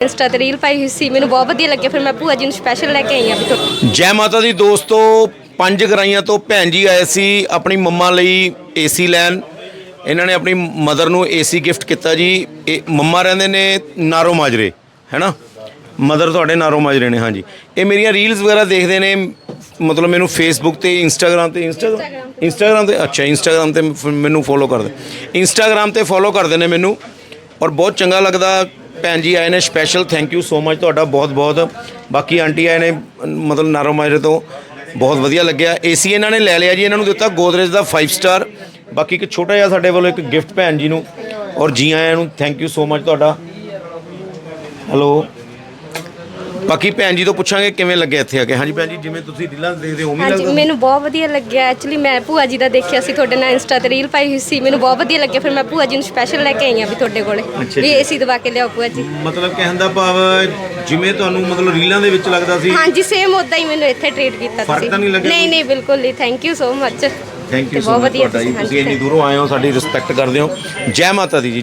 Insta ਤੇ reel ਪਾਈ ਹੋਈ ਸੀ ਮੈਨੂੰ ਬਹੁਤ ਵਧੀਆ ਲੱਗਿਆ ਫਿਰ ਮੈਂ ਭੂਆ ਜੀ ਨੂੰ ਸਪੈਸ਼ਲ ਲੈ ਕੇ ਆਈ ਆ ਵੀ ਤੁਹਾਡੇ ਜੈ ਮਾਤਾ ਦੀ ਦੋਸਤੋ ਪੰਜ ਗਰਾਈਆਂ ਤੋਂ ਭੈਣ ਜੀ ਆਏ ਸੀ ਆਪਣੀ ਮੰਮਾ ਲਈ ਏਸੀ ਲੈਣ। ਇਹਨਾਂ ਨੇ ਆਪਣੀ ਮਦਰ ਨੂੰ ਏਸੀ ਗਿਫਟ ਕੀਤਾ ਜੀ। ਇਹ ਮੰਮਾ ਰਹਿੰਦੇ ਨੇ ਨਾਰੋ ਮਾਜਰੇ ਹੈਨਾ? ਮਦਰ ਤੁਹਾਡੇ ਨਾਰੋ ਮਾਜਰੇ ਨੇ ਹਾਂਜੀ। ਇਹ ਮੇਰੀਆਂ ਰੀਲਸ ਵਗੈਰਾ ਦੇਖਦੇ ਨੇ ਮਤਲਬ ਮੈਨੂੰ ਫੇਸਬੁੱਕ ਤੇ ਇੰਸਟਾਗ੍ਰam ਤੇ ਇੰਸਟਾਗ੍ਰam ਇੰਸਟਾਗ੍ਰam ਤੇ। ਅੱਛਾ ਇੰਸਟਾਗ੍ਰam ਤੇ ਫ- ਮੈਨੂੰ ਫੋਲੋ ਕਰਦੇ। ਇੰਸਟਾਗ੍ਰam ਤੇ ਫੋਲੋ ਕਰਦੇ ਨੇ ਮੈਨੂੰ ਔਰ ਬਹੁਤ ਚੰਗਾ ਲੱਗਦਾ ਭੈਣ ਜੀ ਆਏ ਨੇ special thank you so much ਤੁਹਾਡਾ ਬਹੁਤ ਬਹੁਤ। ਬਾਕੀ ਆਂਟੀ ਆਏ ਨੇ, ਮਤਲਬ ਨਾਰੋ ਮਾਜਰੇ ਤੋਂ ਬਹੁਤ ਵਧੀਆ ਲੱਗਿਆ। ਏਸੀ ਇਹਨਾਂ ਨੇ ਲੈ ਲਿਆ ਜੀ, ਇਹਨਾਂ ਨੂੰ ਦਿੱਤਾ ਗੋਦਰੇਜ ਦਾ 5 ਸਟਾਰ ਬਾਕੀ ਇੱਕ ਛੋਟਾ ਜਿਹਾ ਸਾਡੇ ਵੱਲੋਂ ਇੱਕ ਗਿਫਟ ਭੈਣ ਜੀ ਨੂੰ। ਔਰ ਜੀ ਆਇਆਂ ਨੂੰ ਥੈਂਕ ਯੂ ਸੋ ਮਚ ਤੁਹਾਡਾ। ਹੈਲੋ ਬਾਕੀ ਭੈਣ ਜੀ ਤੋਂ ਪੁੱਛਾਂਗੇ ਕਿਵੇਂ ਲੱਗਿਆ ਇੱਥੇ ਆ ਕੇ? ਹਾਂਜੀ ਭੈਣ ਜੀ ਜਿਵੇਂ ਤੁਸੀਂ ਰੀਲਾਂ ਦੇਖਦੇ ਹੋ ਉਵੇਂ ਹਾਂਜੀ ਲੱਗਦਾ? ਮੈਨੂੰ ਬਹੁਤ ਵਧੀਆ ਲੱਗਿਆ। ਐਕਚੁਅਲੀ ਮੈਂ ਭੂਆ ਜੀ ਦਾ ਦੇਖਿਆ ਸੀ ਤੁਹਾਡੇ ਨਾਲ ਇੰਸਟਾ ਤੇ ਰੀਲ ਪਾਈ ਹੋਈ ਸੀ। ਮੈਨੂੰ ਬਹੁਤ ਵਧੀਆ ਲੱਗਿਆ। ਫਿਰ ਮੈਂ ਭੂਆ ਜੀ ਨੂੰ ਸਪੈਸ਼ਲ ਲੈ ਕੇ ਆਈ ਆ ਵੀ ਤੁਹਾਡੇ ਕੋਲੇ। ਅੱਛਾ ਵੀ ਜੀ। ਏਸੀ ਦਵਾ ਕੇ ਲਿਆਓ ਭੂਆ ਜੀ। ਮਤਲਬ ਕਹਿਣ ਦਾ ਭਾਵ ਜਿਵੇਂ ਤੁਹਾਨੂੰ ਮਤਲਬ ਰੀਲਾਂ ਦੇ ਵਿੱਚ ਲੱਗਦਾ ਸੀ। ਹਾਂਜੀ ਸੇਮ ਉਦਾਂ ਹੀ ਮੈਨੂੰ ਇੱਥੇ ਟ੍ਰੀਟ ਕੀਤਾ ਫ਼ਰਕ ਤਾਂ ਨਹੀਂ ਲੱਗਿਆ? ਨਹੀਂ? ਨਹੀਂ ਬਿਲਕੁਲ ਨਹੀਂ। Thank you so much thank you so much ਤੁਹਾਡਾ ਜੀ। ਤੁਸੀਂ ਇੰਨੀ ਦੂਰੋਂ ਆਏ ਹੋ ਸਾਡੀ ਰਿਸਪੈਕਟ ਕਰਦੇ ਹੋ। ਜੈ ਮਾਤਾ ਦੀ ਜੀ।